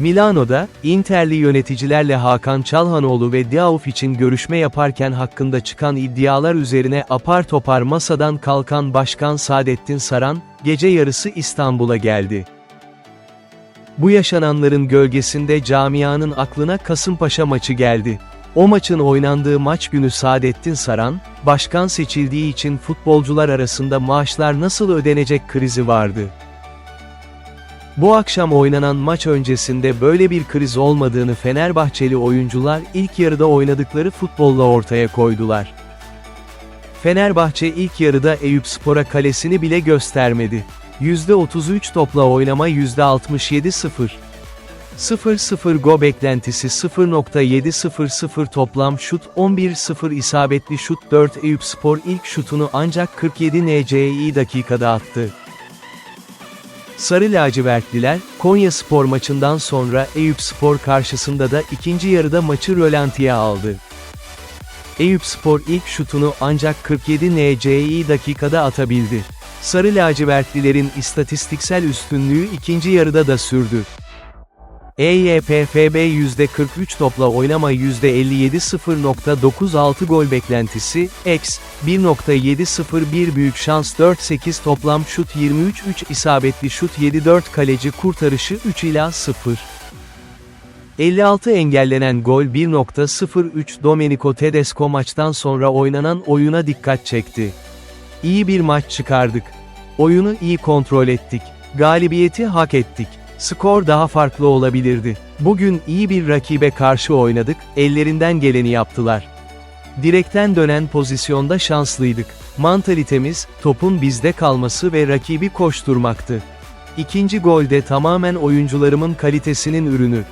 Milano'da, Interli yöneticilerle Hakan Çalhanoğlu ve Diauf için görüşme yaparken hakkında çıkan iddialar üzerine apar topar masadan kalkan Başkan Saadettin Saran, gece yarısı İstanbul'a geldi. Bu yaşananların gölgesinde camianın aklına Kasımpaşa maçı geldi. O maçın oynandığı maç günü Saadettin Saran, başkan seçildiği için futbolcular arasında maaşlar nasıl ödenecek krizi vardı. Bu akşam oynanan maç öncesinde böyle bir kriz olmadığını Fenerbahçeli oyuncular ilk yarıda oynadıkları futbolla ortaya koydular. Fenerbahçe ilk yarıda Eyüpspor'a kalesini bile göstermedi. %33 topla oynama %67-0. 0-0 go beklentisi 0.700 toplam şut 11-0 isabetli şut 4 Eyüpspor ilk şutunu ancak 47 NCI dakikada attı. Sarı lacivertliler, Konya spor maçından sonra Eyüp spor karşısında da ikinci yarıda maçı rölantiye aldı. Eyüp spor ilk şutunu ancak 47 NCI dakikada atabildi. Sarı lacivertlilerin istatistiksel üstünlüğü ikinci yarıda da sürdü. EYPFB %43 topla oynama %57 0.96 gol beklentisi, X, 1.701 büyük şans 4-8 toplam şut 23-3 isabetli şut 7-4 kaleci kurtarışı 3 ila 0. 56 engellenen gol 1.03 Domenico Tedesco maçtan sonra oynanan oyuna dikkat çekti. İyi bir maç çıkardık. Oyunu iyi kontrol ettik. Galibiyeti hak ettik. Skor daha farklı olabilirdi. Bugün iyi bir rakibe karşı oynadık, ellerinden geleni yaptılar. Direkten dönen pozisyonda şanslıydık. Mantalitemiz, topun bizde kalması ve rakibi koşturmaktı. İkinci golde tamamen oyuncularımın kalitesinin ürünü.